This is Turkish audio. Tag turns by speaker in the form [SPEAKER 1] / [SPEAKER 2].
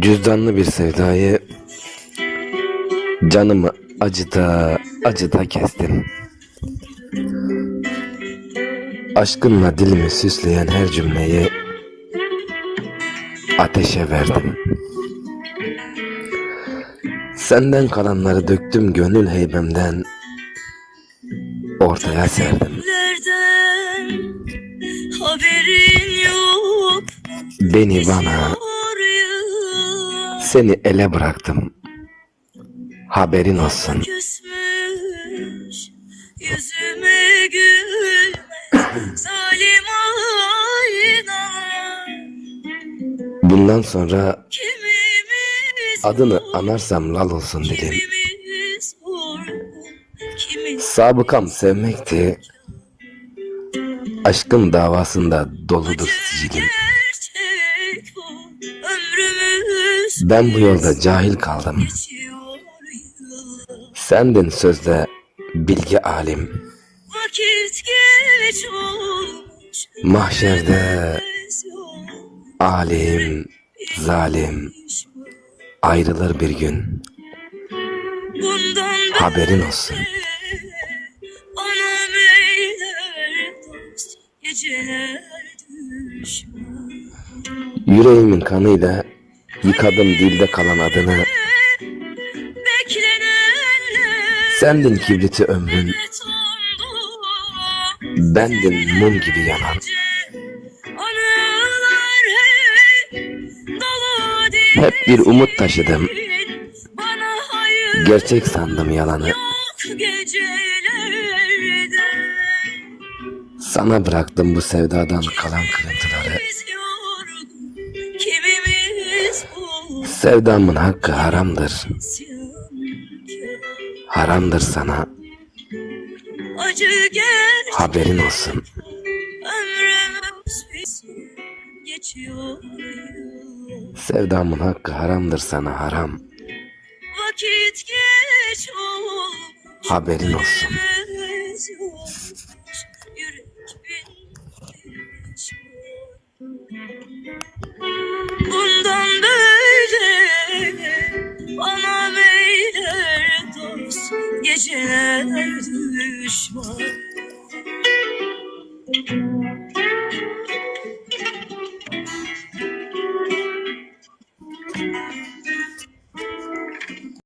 [SPEAKER 1] Cüzdanlı bir sevdayı canımı acıda acıda kestin. Aşkınla dilimi süsleyen her cümleyi ateşe verdim. Senden kalanları döktüm gönül heybemden ortaya serdim. Beni bana seni ele bıraktım. Haberin olsun.
[SPEAKER 2] Yüzüme Zalim
[SPEAKER 1] Bundan sonra adını anarsam lal olsun
[SPEAKER 2] Kimimiz
[SPEAKER 1] Sabıkam sevmekti. Aşkın davasında doludur sicilim. Ben bu yolda cahil kaldım. Sendin sözde bilgi alim. Mahşerde alim, zalim ayrılır bir gün. Haberin olsun. Yüreğimin kanıyla yıkadım dilde kalan adını. Sendin kibriti ömrün, bendin mum gibi yanan.
[SPEAKER 2] Hep
[SPEAKER 1] bir umut taşıdım. Gerçek sandım yalanı.
[SPEAKER 2] yok
[SPEAKER 1] Sana bıraktım bu sevdadan kalan kırıntıları. Sevdamın hakkı haramdır. Haramdır sana. Haberin olsun. Sevdamın hakkı haramdır sana haram. Haberin olsun.
[SPEAKER 2] Bundan böyle bana meyler dost Geceler düşman